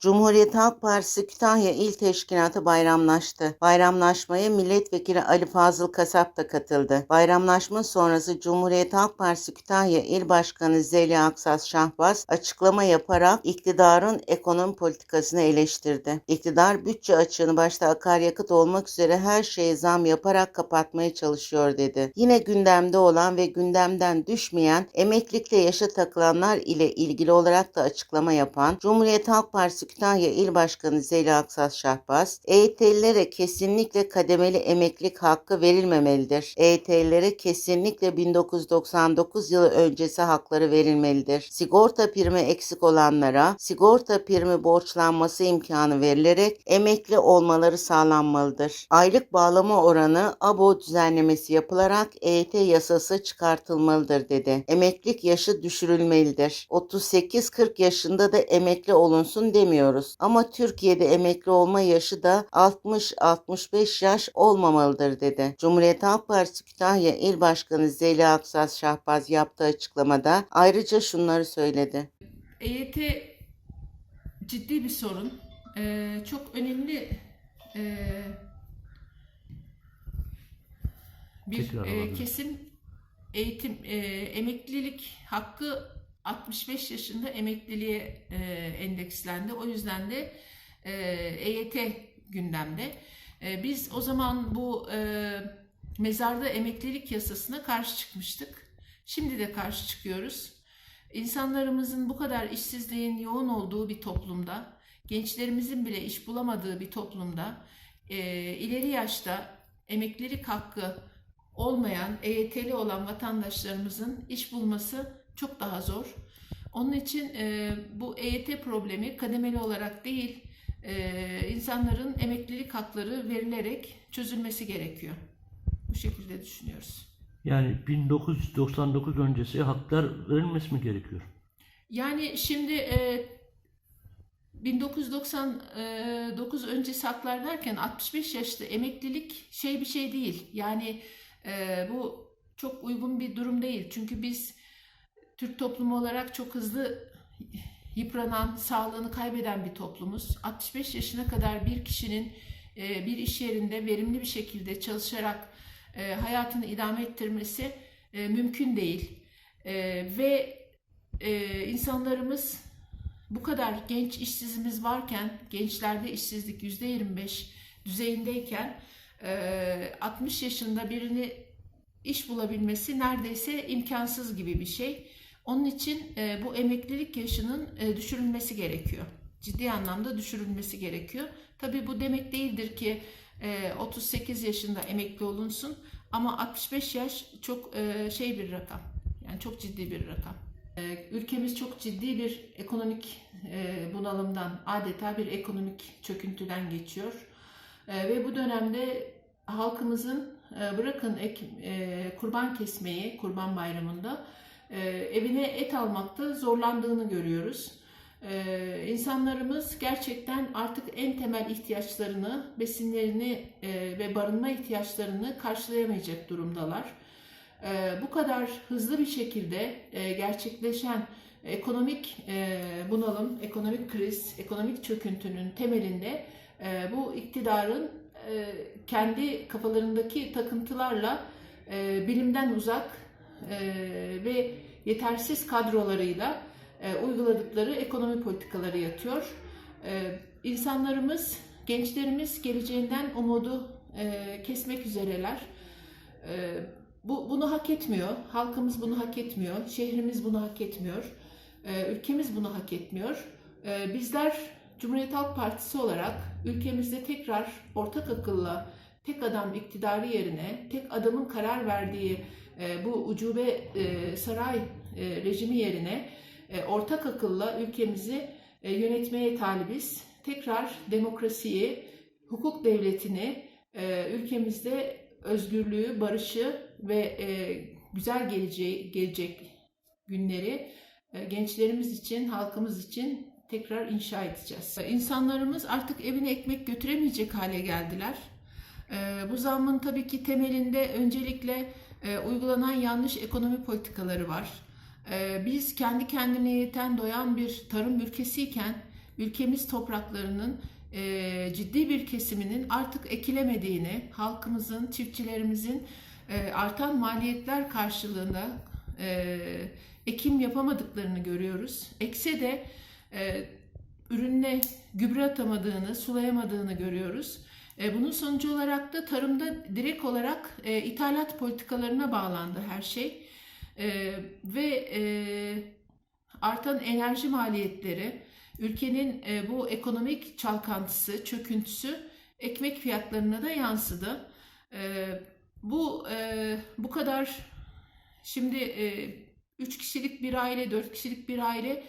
Cumhuriyet Halk Partisi Kütahya İl Teşkilatı bayramlaştı. Bayramlaşmaya Milletvekili Ali Fazıl Kasap da katıldı. Bayramlaşma sonrası Cumhuriyet Halk Partisi Kütahya İl Başkanı Zeliha Aksas Şahbaz açıklama yaparak iktidarın ekonomi politikasını eleştirdi. İktidar bütçe açığını başta akaryakıt olmak üzere her şeye zam yaparak kapatmaya çalışıyor dedi. Yine gündemde olan ve gündemden düşmeyen emeklilikte yaşa takılanlar ile ilgili olarak da açıklama yapan Cumhuriyet Halk Partisi Kütahya İl Başkanı Zeliha Aksas Şahbaz, EYT'lilere kesinlikle kademeli emeklilik hakkı verilmemelidir. EYT'lilere kesinlikle 1999 yılı öncesi hakları verilmelidir. Sigorta primi eksik olanlara sigorta primi borçlanması imkanı verilerek emekli olmaları sağlanmalıdır. Aylık bağlama oranı ABO düzenlemesi yapılarak EYT yasası çıkartılmalıdır dedi. Emeklilik yaşı düşürülmelidir. 38-40 yaşında da emekli olunsun demiyoruz. Ama Türkiye'de emekli olma yaşı da 60-65 yaş olmamalıdır dedi. Cumhuriyet Halk Partisi Kütahya İl Başkanı Zeliha Aksas Şahbaz yaptığı açıklamada ayrıca şunları söyledi. EYT ciddi bir sorun. Ee, çok önemli e, bir e, kesim eğitim e, emeklilik hakkı 65 yaşında emekliliğe e, endekslendi. O yüzden de e, EYT gündemde. E, biz o zaman bu e, mezarda emeklilik yasasına karşı çıkmıştık. Şimdi de karşı çıkıyoruz. İnsanlarımızın bu kadar işsizliğin yoğun olduğu bir toplumda, gençlerimizin bile iş bulamadığı bir toplumda, e, ileri yaşta emeklilik hakkı olmayan, EYT'li olan vatandaşlarımızın iş bulması çok daha zor. Onun için e, bu EYT problemi kademeli olarak değil, e, insanların emeklilik hakları verilerek çözülmesi gerekiyor. Bu şekilde düşünüyoruz. Yani 1999 öncesi haklar verilmesi mi gerekiyor? Yani şimdi e, 1999 öncesi haklar derken 65 yaşta emeklilik şey bir şey değil. Yani e, bu çok uygun bir durum değil. Çünkü biz Türk toplumu olarak çok hızlı yıpranan, sağlığını kaybeden bir toplumuz. 65 yaşına kadar bir kişinin e, bir iş yerinde verimli bir şekilde çalışarak e, hayatını idame ettirmesi e, mümkün değil. Ve insanlarımız bu kadar genç işsizimiz varken, gençlerde işsizlik %25 düzeyindeyken e, 60 yaşında birini iş bulabilmesi neredeyse imkansız gibi bir şey. Onun için e, bu emeklilik yaşının e, düşürülmesi gerekiyor. Ciddi anlamda düşürülmesi gerekiyor. Tabii bu demek değildir ki e, 38 yaşında emekli olunsun ama 65 yaş çok e, şey bir rakam. Yani çok ciddi bir rakam. E, Ülkemiz çok ciddi bir ekonomik e, bunalımdan, adeta bir ekonomik çöküntüden geçiyor. E, Ve bu dönemde halkımızın e, bırakın ek, e, kurban kesmeyi, kurban bayramında e, evine et almakta zorlandığını görüyoruz. E, insanlarımız gerçekten artık en temel ihtiyaçlarını, besinlerini e, ve barınma ihtiyaçlarını karşılayamayacak durumdalar. E, bu kadar hızlı bir şekilde e, gerçekleşen ekonomik e, bunalım, ekonomik kriz, ekonomik çöküntünün temelinde e, bu iktidarın e, kendi kafalarındaki takıntılarla e, bilimden uzak ve yetersiz kadrolarıyla e, uyguladıkları ekonomi politikaları yatıyor. E, insanlarımız, gençlerimiz geleceğinden umudu e, kesmek üzereler. E, bu bunu hak etmiyor. Halkımız bunu hak etmiyor. Şehrimiz bunu hak etmiyor. Ülkemiz bunu hak etmiyor. Bizler Cumhuriyet Halk Partisi olarak ülkemizde tekrar ortak akılla tek adam iktidarı yerine tek adamın karar verdiği e, bu ucube e, saray e, rejimi yerine ortak akılla ülkemizi yönetmeye talibiz. Tekrar demokrasiyi, hukuk devletini, ülkemizde özgürlüğü, barışı ve güzel geleceği, gelecek günleri gençlerimiz için, halkımız için tekrar inşa edeceğiz. İnsanlarımız artık evine ekmek götüremeyecek hale geldiler. Bu zammın tabii ki temelinde öncelikle e, uygulanan yanlış ekonomi politikaları var. E, Biz kendi kendine yeten doyan bir tarım ülkesiyken ülkemiz topraklarının e, ciddi bir kesiminin artık ekilemediğini, halkımızın, çiftçilerimizin e, artan maliyetler karşılığında e, ekim yapamadıklarını görüyoruz. Ekse de e, ürününe gübre atamadığını, sulayamadığını görüyoruz. E, bunun sonucu olarak da tarımda direkt olarak e, ithalat politikalarına bağlandı her şey. E, ve artan enerji maliyetleri, ülkenin bu ekonomik çalkantısı, çöküntüsü ekmek fiyatlarına da yansıdı. Bu bu kadar şimdi e, 3 kişilik bir aile, 4 kişilik bir aile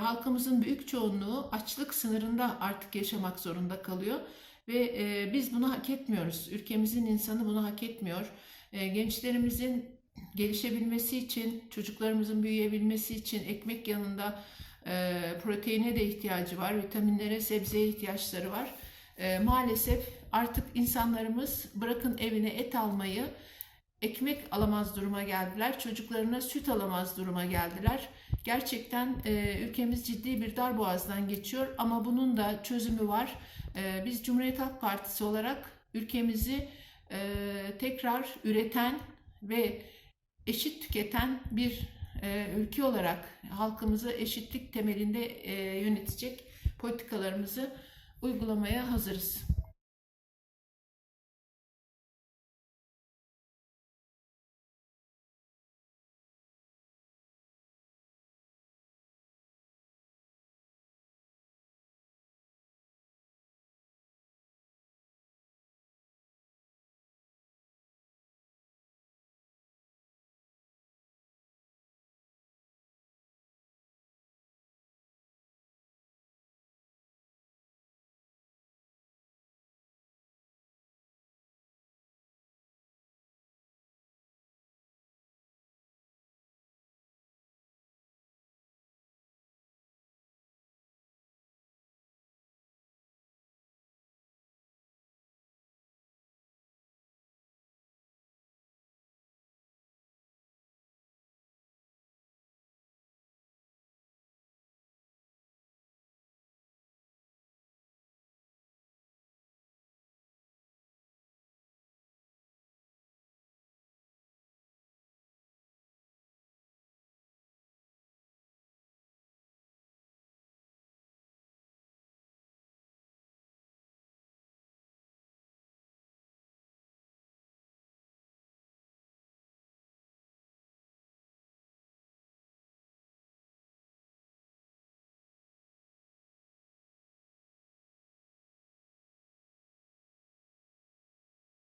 halkımızın büyük çoğunluğu açlık sınırında artık yaşamak zorunda kalıyor ve e, biz bunu hak etmiyoruz. Ülkemizin insanı bunu hak etmiyor. E, gençlerimizin gelişebilmesi için, çocuklarımızın büyüyebilmesi için ekmek yanında e, proteine de ihtiyacı var, vitaminlere, sebzeye ihtiyaçları var. E, maalesef artık insanlarımız bırakın evine et almayı, ekmek alamaz duruma geldiler, çocuklarına süt alamaz duruma geldiler. Gerçekten e, ülkemiz ciddi bir darboğazdan geçiyor ama bunun da çözümü var. E, biz Cumhuriyet Halk Partisi olarak ülkemizi e, tekrar üreten ve eşit tüketen bir e, ülke olarak halkımızı eşitlik temelinde e, yönetecek politikalarımızı uygulamaya hazırız.